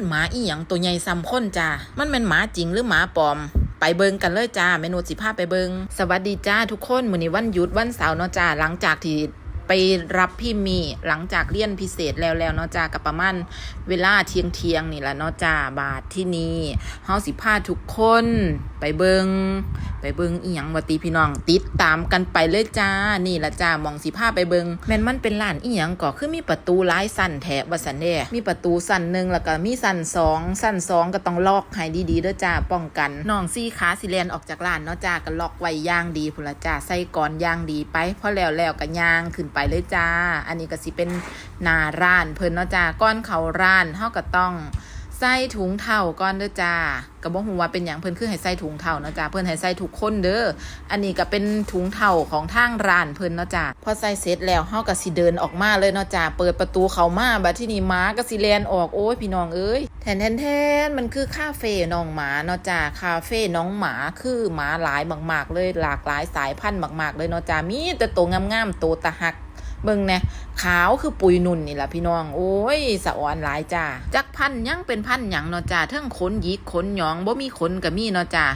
นหมาอีหยังตัวใหญ่ซ้ำคนจ้ามันเป็นหมาจริงหรือหมาปลอมไปเบิงกันเลยจ้าเมนูสิพาไปเบิงสวัสดีจ้าทุกคนมื้อนี้วันหยุดวันเสาร์เนาะจ้าหลังจากที่ ไปรับพี่มีหลังจากเรียนพิเศษแล้วแล้วเนาะจ้ากับประมาณเวลาเที่ยงเที่ยงๆนี่แหละเนาะจ้าบาทที่นี่เฮาสิพาทุกคนไปเบิงไปเบิงอีหยังวะตีพี่น้องติดตามกันไปเลยจ้า นี่ละจ้ามองสิพาไปเบิงแม่นมันเป็นร้านอีหยังก็คือมีประตูหลายสั้นแถบว่าสันเด้มีประตูสั้นหนึ่งแล้วก็มีสั้นสองสั้นสองก็ต้องล็อกให้ดีๆเด้อจ้าป้องกันน้องซี่ขาสิแลนออกจากร้านเนาะจ้าก็ล็อกไว้ย่างดีพุ่นละจ้าใส่ก่อนย่างดีไปพอแล้วแล้วก็ย่างขึ้นไปเลยจ้า อันนี้ก็สิเป็นนาร้านเพิ่นเนาะจ้าก้อนเขาร้านเฮาก็ต้องใส่ถุงเท่าก่อนเด้อจ้าก็บ่ฮู้ว่าเป็นหยังเพิ่นคือให้ใส่ถุงเท่าเนาะจ้าเพิ่นให้ใส่ทุกคนเด้อ อันนี้ก็เป็นถุงเท่าของทางร้านเพิ่นเนาะจ้าพอใส่เสร็จแล้วเฮาก็สิเดินออกมาเลยเนาะจ้าเปิดประตูเข้ามาบัดที่นี่หมาก็สิแล่นออกโอ้ยพี่น้องเอ้ยแทนแทนแทนมันคือคาเฟ่น้องหมาเนาะจ้าคาเฟ่น้องหมาคือหมาหลายมากๆเลยหลากหลายสายพันธุ์มากๆเลยเนาะจ้ามีแต่ตัวงามๆตัวตะหัก เบิ่งแหน่ขาวคือปุยนุ่นนี่ล่ะพี่น้อง โอ้ยสะอ่อนหลายจ้าจักพันยังเป็นพันหยังเนาะจ้าเทิงขนหยิกขนหยองบ่มีขนก็มีเนาะจ้า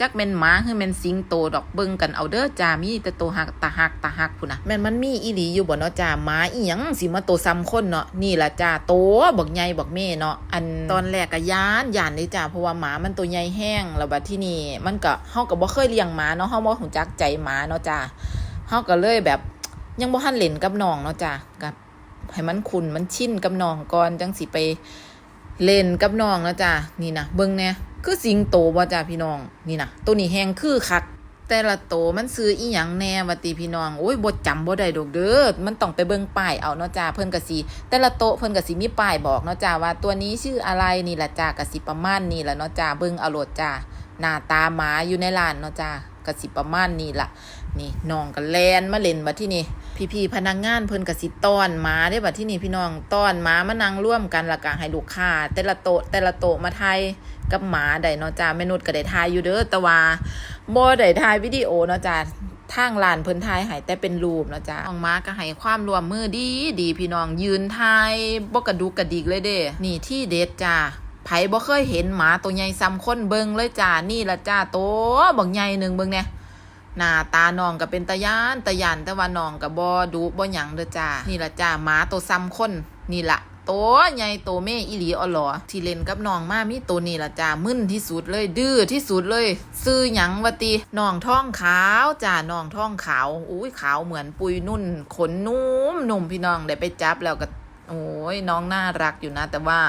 จักแม่นหมาคือแม่นสิงโตดอกเบิ่งกันเอาเด้อจ้ามีแต่โตวหักตาหักตาหักพุ่นน่ะแม่นมันมีอีหลีอยู่บ่เนาะจ้าหมาอีหยังสิมาโตซ้ำคนเนาะนี่ล่ะจ้าโตบักใหญ่บักแม่เนาะอันตอนแรกก็ย่านย่านเลยจ้าเพราะว่าหมามันตัวใหญ่แห้งแล้วบัดที่นี่มันก็เฮาก็บ่เคยเลี้ยงหมาเนาะเฮาบ่รู้จักใจหมาเนาะจ้าเฮาก็เลยแบบ ยังบ่ทันเล่นกับน้องเนาะจ้ะกับให้มันคุนมันชินกับน้องก่อนจังสิไปเล่นกับน้องเนาะจ้ะนี่นะเบิ่งแหน่คือสิงโตบ่จ้ะพี่น้อง นี่นะตัวนี้แฮงคือคักแต่ละโตมันซื้ออีหยังแน่ว่าติพี่น้องโอ้ยบ่จำบ่ได้ดอกเด้อมันต้องไปเบิ่งป้ายเอาเนาะจ้าเพิ่นก็สิแต่ละโตเพิ่นก็สิมีป้ายบอกเนาะจ้าว่าตัวนี้ชื่ออะไรนี่ละจ้าก็สิประมาณนี้ละเนาะจ้าเบิ่งเอาโลดจ้า หน้าตาหมาอยู่ในร้านเนาะจ้าก็สิประมาณนี้ละนี่น้องก็แลนมาเล่นบัดที่นี่ พี่ๆพนักงานเพิ่นก็สิต้อนหมาได้บัดที่นี่พี่น้องต้อนหมามานั่งร่วมกันล้วก็ให้ลูกค้าแต่ละโต๊ะแต่ละโต๊ะมาถ่ายกับหมาได้เนาะจ้าแม่นุชก็ได้ถ่ายอยู่เด้อแต่ว่าบ่ได้ถ่ายวิดีโอเนาะจ้าทางร้านเพิ่นถ่ายให้แต่เป็นรูปเนาะจ้าน้องหมาก็ให้ความร่วมมือดีดีพี่น้องยืนถ่ายบ่กระดุกกระดิกเลยเด้นี่ที่เด็ดจ้า ไผบ่เคยเห็นหมาตัวใหญ่ซ้ำคนเบิงเลยจ้า นี่ละจ้าโตบักใหญ่หนึ่งเบิงเนี่ยหน้าตาน้องก็เป็นตะยานตะยานแต่ว่าน้องก็บ่ดุบ่หยังเด้อจ้า นี่ละจ้าหมาตัวซ้ำคนนี่ละโตใหญ่โตแม่อีหลีอหลอที่เล่นกับน้องมามีตัวนี้ละจ้ามึนที่สุดเลยดื้อที่สุดเลย ซื้อหยังวะติน้องท้องขาวจ้าน้องท้องขาวอุ้ยขาวเหมือนปุยนุ่น ขนนุ่มนุ่มพี่น้องได้ไปจับแล้วก็ โอ้ยน้องน่ารักอยู่นะ แต่ว่า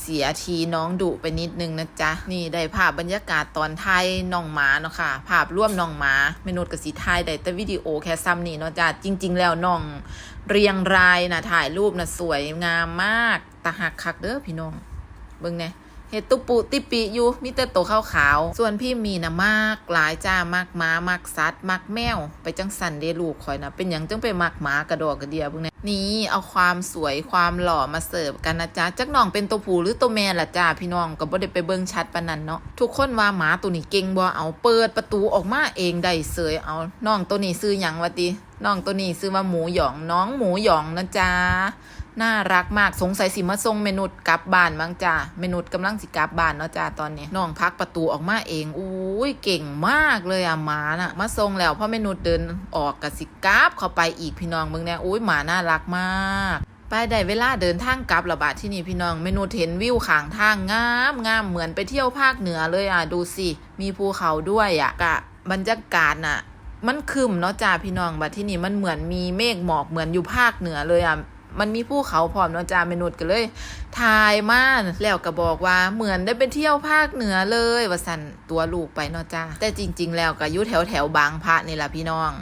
เสียทีน้องดุไปนิดนึงนะจ๊ะ นี่ได้ภาพบรรยากาศตอนไทยน้องหมาเนาะค่ะ ภาพร่วมน้องหมาเมนูกับสีไทยได้แต่วิดีโอแค่ซ้ำนี่เนาะจ้ะจริง ๆ แล้วน้องเรียงรายนะถ่ายรูปนะสวยงามมากตาหักคักเด้อพี่น้องเบิ่งเนี่ย เห็ดตุปุติปิอยู่มีแต่ตัวขาวๆส่วนพี่มีนะมากหลายจ้ามากหมามากสัตว์มากแมว ไปจังสันเดลูกคอยนะ เป็นหยังจังไปมากหมากระดอกกระเดียเบิ่งเนี่ยนี่เอาความสวยความหล่อมาเสิร์ฟกันนะจ๊ะจักน้องเป็นตัวผู้หรือตัวแม่ล่ะจ้าพี่น้องก็บ่ได้ไปเบิ่งชัดปานนั้นเนาะทุกคนว่าหมาตัวนี้เก่งบ่เอาเปิดประตูออกมาเองได้เสยเอาน้องตัวนี้ซื้อหยังวะติน้องตัวนี้ซื้อว่าหมูหยองน้องหมูหยองนะจ๊ะ น่ารักมากสงสัยสิมาส่งเมนุษย์กลับบ้านมั้งจ้าเมนุษย์กำลังสิกลับบ้านเนาะจ้าตอนนี้น้องพักประตูออกมาเองอุ้ยเก่งมากเลยอะหมาน่ะ มาส่งแล้วพอเมนุษย์เดินออกกับสิกลับเข้าไปอีกพี่น้องมึงเนี่ยอุ้ยหมาน่ารักมากไปได้เวลาเดินทางกลับระบาดที่นี่พี่น้องเมนูเห็นวิวข้างทางงามงามเหมือนไปเที่ยวภาคเหนือเลยอะดูสิ มีภูเขาด้วยอะกะบรรยากาศน่ะ มันคึมเนาะจ้าพี่น้องบัดที่นี่มันเหมือนมีเมฆหมอกเหมือนอยู่ภาคเหนือเลยอะ มันมีภูเขาพร้อมเนาะจ้าเมนุษย์ก็เลยทายมาแล้วก็บอกว่าเหมือนได้ไปเที่ยวภาคเหนือเลยว่าสันตัวลูกไปเนาะจ้าแต่จริง ๆ แล้วก็อยู่แถวแถวๆบางพระนี่แหละพี่น้อง